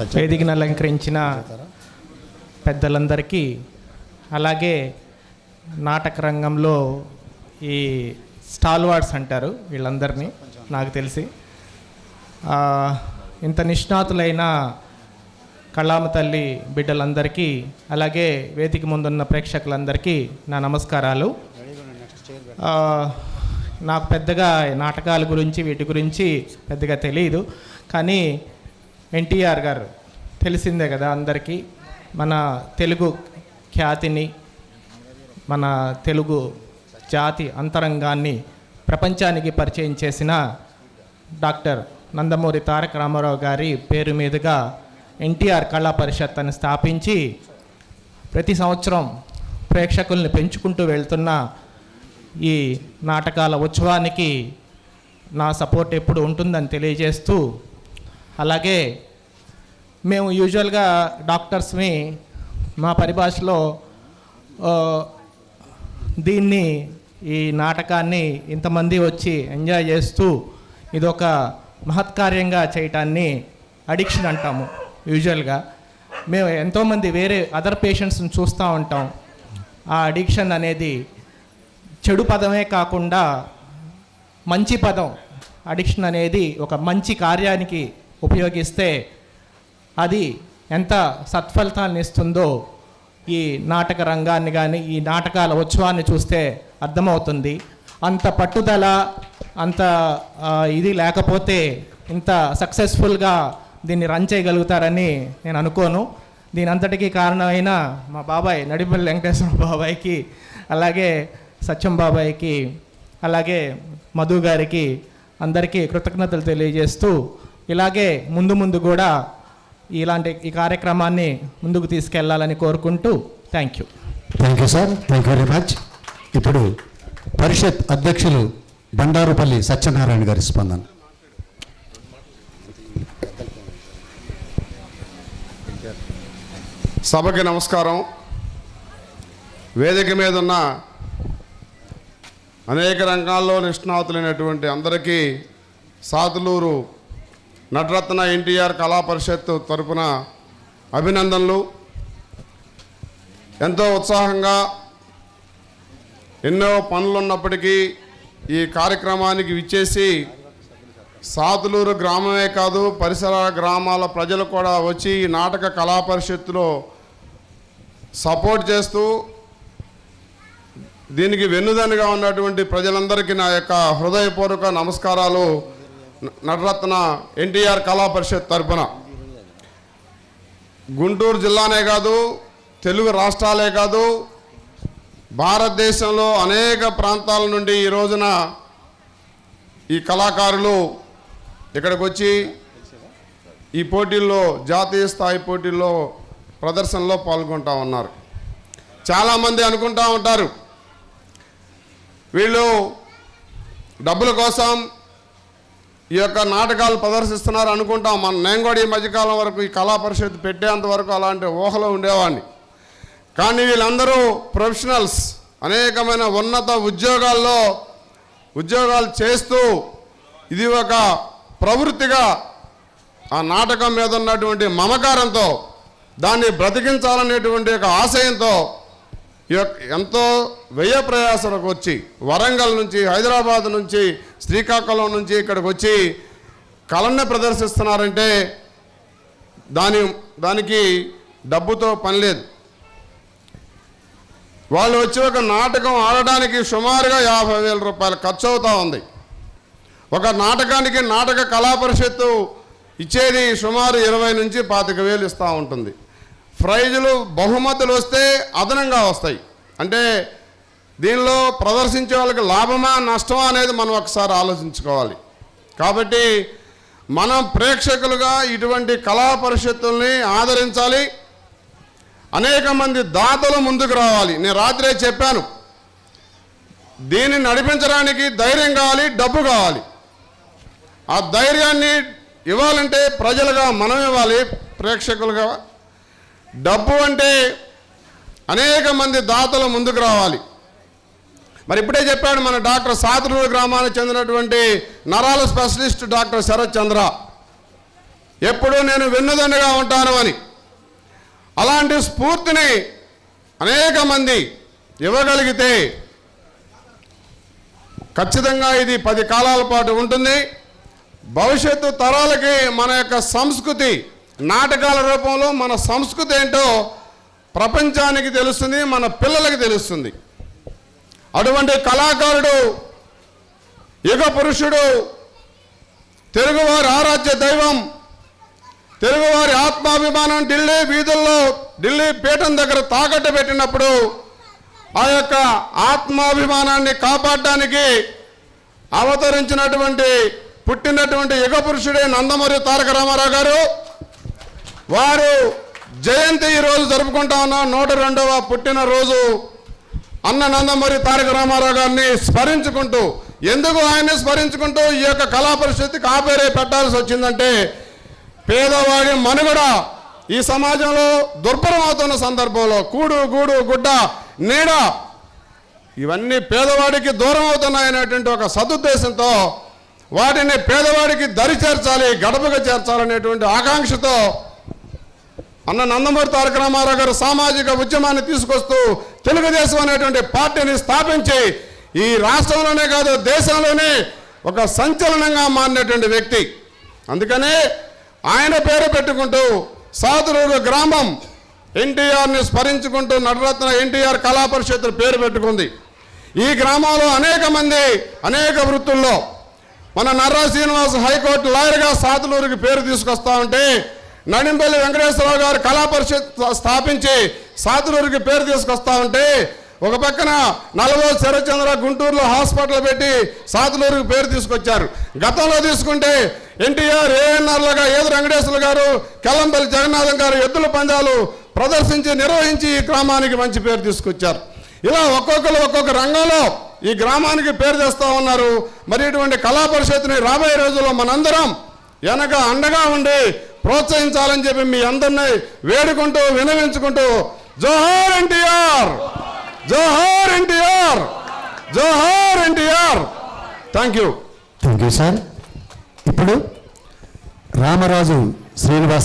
వేదికను అలంకరించిన పెద్దలందరికీ అలాగే నాటక రంగంలో ఈ స్టాల్వార్డ్స్ అంటారు వీళ్ళందరినీ నాకు తెలిసి. ఇంత నిష్ణాతులైన కళామ తల్లి బిడ్డలందరికీ అలాగే వేదిక ముందున్న ప్రేక్షకులందరికీ నా నమస్కారాలు. నాకు పెద్దగా నాటకాల గురించి వీటి గురించి పెద్దగా తెలియదు కానీ ఎన్టీఆర్ గారు తెలిసిందే కదా అందరికీ మన తెలుగు ఖ్యాతిని మన తెలుగు జాతి అంతరంగాన్ని ప్రపంచానికి పరిచయం చేసిన డాక్టర్ నందమూరి తారక రామారావు గారి పేరు మీదుగా ఎన్టీఆర్ కళా పరిషత్ అని స్థాపించి ప్రతి సంవత్సరం ప్రేక్షకుల్ని పెంచుకుంటూ వెళ్తున్న ఈ నాటకాల ఉత్సవానికి నా సపోర్ట్ ఎప్పుడు ఉంటుందని తెలియజేస్తూ అలాగే మేము యూజువల్గా డాక్టర్స్ని మా పరిభాషలో దీన్ని ఈ నాటకాన్ని ఇంతమంది వచ్చి ఎంజాయ్ చేస్తూ ఇదొక మహత్కార్యంగా చేయటాన్ని అడిక్షన్ అంటాము యూజువల్గా మేము ఎంతోమంది వేరే అదర్ పేషెంట్స్ని చూస్తూ ఉంటాం. ఆ అడిక్షన్ అనేది చెడు పదమే కాకుండా మంచి పదం. అడిక్షన్ అనేది ఒక మంచి కార్యానికి ఉపయోగిస్తే అది ఎంత సత్ఫలితాన్ని ఇస్తుందో ఈ నాటక రంగాన్ని కానీ ఈ నాటకాల ఉత్సవాన్ని చూస్తే అర్థమవుతుంది. అంత పట్టుదల అంత ఇది లేకపోతే ఇంత సక్సెస్ఫుల్గా దీన్ని రన్ చేయగలుగుతారని నేను అనుకోను. దీని అంతటికీ కారణమైన మా బాబాయ్ నడిపల్లి వెంకటేశ్వర బాబాయ్కి అలాగే సత్యం బాబాయ్కి అలాగే మధు గారికి అందరికీ కృతజ్ఞతలు తెలియజేస్తూ ఇలాగే ముందు ముందు కూడా ఇలాంటి ఈ కార్యక్రమాన్ని ముందుకు తీసుకెళ్ళాలని కోరుకుంటూ thank you thank you sir thank you very much ఇప్పుడు పరిషత్ అధ్యక్షులు బండారుపల్లి సత్యనారాయణ గారి స్పందన. సభకి నమస్కారం. వేదిక మీద ఉన్న అనేక రంగాల్లో నిష్ణాతులైనటువంటి అందరికీ సాతులూరు నటరత్న ఎన్టీఆర్ కళా పరిషత్ తరపున అభినందనలు. ఎంతో ఉత్సాహంగా ఎన్నో పనులున్నప్పటికీ ఈ కార్యక్రమానికి విచ్చేసి సాతులూరు గ్రామమే కాదు పరిసర గ్రామాల ప్రజలు కూడా వచ్చి ఈ నాటక కళా పరిషత్తులో సపోర్ట్ చేస్తూ దీనికి వెన్నుదన్నుగా ఉన్నటువంటి ప్రజలందరికీ నా యొక్క హృదయపూర్వక నమస్కారాలు. నటరత్న ఎన్టీఆర్ కళా పరిషత్ తరఫున గుంటూరు జిల్లానే కాదు తెలుగు రాష్ట్రాలే కాదు భారతదేశంలో అనేక ప్రాంతాల నుండి ఈ రోజున ఈ కళాకారులు ఇక్కడికి వచ్చి ఈ పోటీల్లో జాతీయ స్థాయి పోటీల్లో ప్రదర్శనలో పాల్గొంటా ఉన్నారు. చాలామంది అనుకుంటా ఉంటారు వీళ్ళు డబ్బుల కోసం ఈ యొక్క నాటకాలు ప్రదర్శిస్తున్నారు అనుకుంటాం. మన నేను కూడా ఈ మధ్యకాలం వరకు ఈ కళా పరిషత్ పెట్టేంత వరకు అలాంటి ఊహలో ఉండేవాడిని. కానీ వీళ్ళందరూ ప్రొఫెషనల్స్. అనేకమైన ఉన్నత ఉద్యోగాల్లో ఉద్యోగాలు చేస్తూ ఇది ఒక ప్రవృత్తిగా ఆ నాటకం మీద ఉన్నటువంటి మమకారంతో దాన్ని బ్రతికించాలనేటువంటి ఒక ఆశయంతో ఈ యొక్క ఎంతో వ్యయ ప్రయాసలకు వచ్చి వరంగల్ నుంచి హైదరాబాద్ నుంచి శ్రీకాకుళం నుంచి ఇక్కడికి వచ్చి కళను ప్రదర్శిస్తున్నారంటే దాని దానికి డబ్బుతో పని లేదు. వాళ్ళు వచ్చి ఒక నాటకం ఆడడానికి సుమారుగా యాభై వేల రూపాయలు ఖర్చు అవుతూ ఉంది. ఒక నాటకానికి నాటక కళా పరిషత్తు ఇచ్చేది సుమారు ఇరవై నుంచి పాతిక వేలు ఇస్తూ ఉంటుంది. ప్రైజులు బహుమతులు వస్తే అదనంగా వస్తాయి. అంటే దీనిలో ప్రదర్శించే వాళ్ళకి లాభమా నష్టమా అనేది మనం ఒకసారి ఆలోచించుకోవాలి. కాబట్టి మనం ప్రేక్షకులుగా ఇటువంటి కళా పరిషత్తుల్ని ఆదరించాలి. అనేక మంది దాతలు ముందుకు రావాలి. నేను రాత్రే చెప్పాను. దీన్ని నడిపించడానికి ధైర్యం కావాలి డబ్బు కావాలి. ఆ ధైర్యాన్ని ఇవ్వాలంటే ప్రజలుగా మనం ఇవ్వాలి ప్రేక్షకులుగా. డబ్బు అంటే అనేక మంది దాతలు ముందుకు రావాలి. మరి ఇప్పుడే చెప్పాడు మన డాక్టర్ సాతులూరు గ్రామానికి చెందినటువంటి నరాల స్పెషలిస్ట్ డాక్టర్ శరత్ చంద్ర. ఎప్పుడూ నేను వెన్నుదండగా ఉంటాను అని. అలాంటి స్ఫూర్తిని అనేక మంది ఇవ్వగలిగితే ఖచ్చితంగా ఇది పది కాలాల పాటు ఉంటుంది. భవిష్యత్తు తరాలకి మన యొక్క సంస్కృతి నాటకాల రూపంలో మన సంస్కృతి ఏంటో ప్రపంచానికి తెలుస్తుంది మన పిల్లలకి తెలుస్తుంది. అటువంటి కళాకారుడు యుగ పురుషుడు తెలుగువారి ఆరాధ్య దైవం తెలుగువారి ఆత్మాభిమానం ఢిల్లీ వీధుల్లో ఢిల్లీ పీఠం దగ్గర తాకట్టు పెట్టినప్పుడు ఆ యొక్క ఆత్మాభిమానాన్ని కాపాడడానికి అవతరించినటువంటి పుట్టినటువంటి యుగ పురుషుడే నందమూరి తారక రామారావు గారు. వారు జయంతి ఈరోజు జరుపుకుంటా ఉన్నాం. నూట రెండవ పుట్టినరోజు అన్న నందమూరి తారక రామారావు గారిని స్మరించుకుంటూ ఎందుకు ఆయన్ని స్మరించుకుంటూ ఈ యొక్క కళా పరిస్థితికి ఆ పెట్టాల్సి వచ్చిందంటే పేదవాడి మనుగడ ఈ సమాజంలో దుర్బలమవుతున్న సందర్భంలో కూడు గూడు గుడ్డ నీడ ఇవన్నీ పేదవాడికి దూరం అవుతున్నాయనేటువంటి ఒక సదుద్దేశంతో వాటిని పేదవాడికి దరి చేర్చాలి గడపగా చేర్చాలనేటువంటి ఆకాంక్షతో అన్న నందమూరి తారక రామారావు గారు సామాజిక ఉద్యమాన్ని తీసుకొస్తూ తెలుగుదేశం అనేటువంటి పార్టీని స్థాపించి ఈ రాష్ట్రంలోనే కాదు దేశంలోనే ఒక సంచలనంగా మారినటువంటి వ్యక్తి. అందుకనే ఆయన పేరు పెట్టుకుంటూ సాదురూరు గ్రామం ఎన్టీఆర్ని స్మరించుకుంటూ నటరత్న ఎన్టీఆర్ కళా పరిషత్ పేరు పెట్టుకుంది. ఈ గ్రామంలో అనేక మంది అనేక వృత్తుల్లో మన నర్రా శ్రీనివాస్ హైకోర్టు లాయర్గా సాతులూరుకి పేరు తీసుకొస్తా ఉంటే నడింపల్లి వెంకటేశ్వరరావు గారు కళా పరిషత్ స్థాపించి సాతులూరికి పేరు తీసుకొస్తా ఉంటే ఒక పక్కన నలభై శరచంద్ర గుంటూరులో హాస్పిటల్ పెట్టి సాతులూరుకి పేరు తీసుకొచ్చారు. గతంలో తీసుకుంటే ఎన్టీఆర్ ఏఎన్ఆర్లుగా ఏదు వెంకటేశ్వర గారు కెల్లంపల్లి జగన్నాథం గారు ఎద్దుల పందాలు ప్రదర్శించి నిర్వహించి ఈ గ్రామానికి మంచి పేరు తీసుకొచ్చారు. ఇలా ఒక్కొక్కరు ఒక్కొక్క రంగంలో ఈ గ్రామానికి పేరు తెస్తా ఉన్నారు. మరి ఇటువంటి కళా పరిషత్తుని రాబోయే రోజుల్లో మనందరం వెనక అండగా ఉండి ప్రోత్సహించాలని చెప్పి మీ అందరినీ వేడుకుంటూ వినవించుకుంటూ జోహార్ ఎన్టీఆర్! జోహార్ ఎన్టీఆర్! జోహార్ NTR! Thank you thank you sir ఇప్పుడు రామరాజు శ్రీనివాస